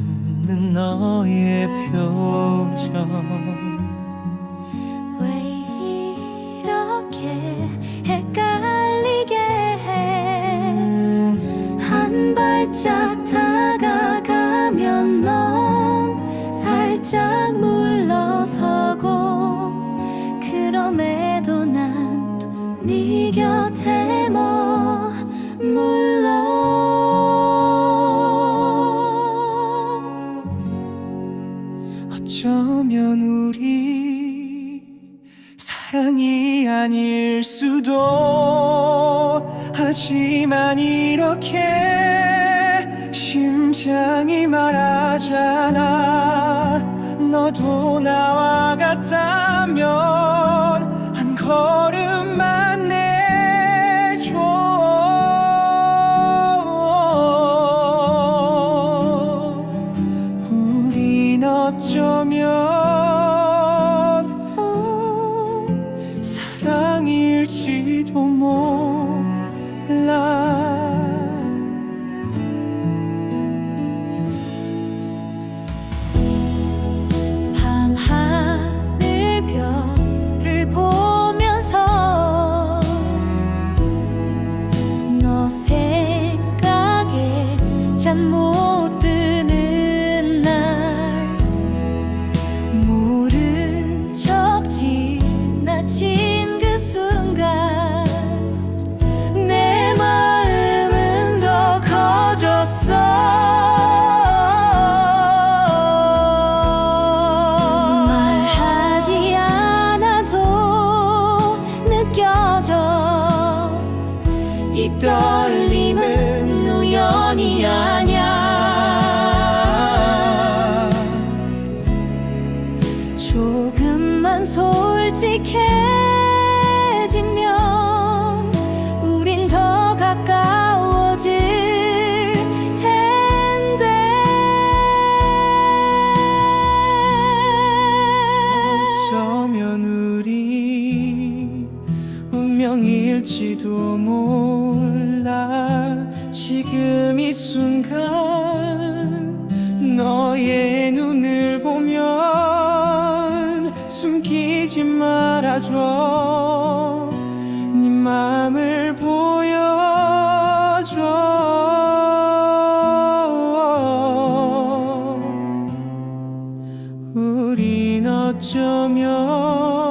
없는 너의 표정. 왜 이렇게 헷갈리게 해 한 발짝 다가가면 넌 살짝 물러서고 그럼에도 난네 곁에 사랑이 아닐 수도. 하지만 이렇게 심장이 말하잖아. 너도 나와 같다면 한 걸음만 내줘. 우린 어쩌면 사랑일지 조금만 솔직해지면 우린 더 가까워질 텐데. 어쩌면 우리 운명일지도 몰라. 지금 이 순간 너의 말아줘 네 맘을 보여줘. 우린 어쩌면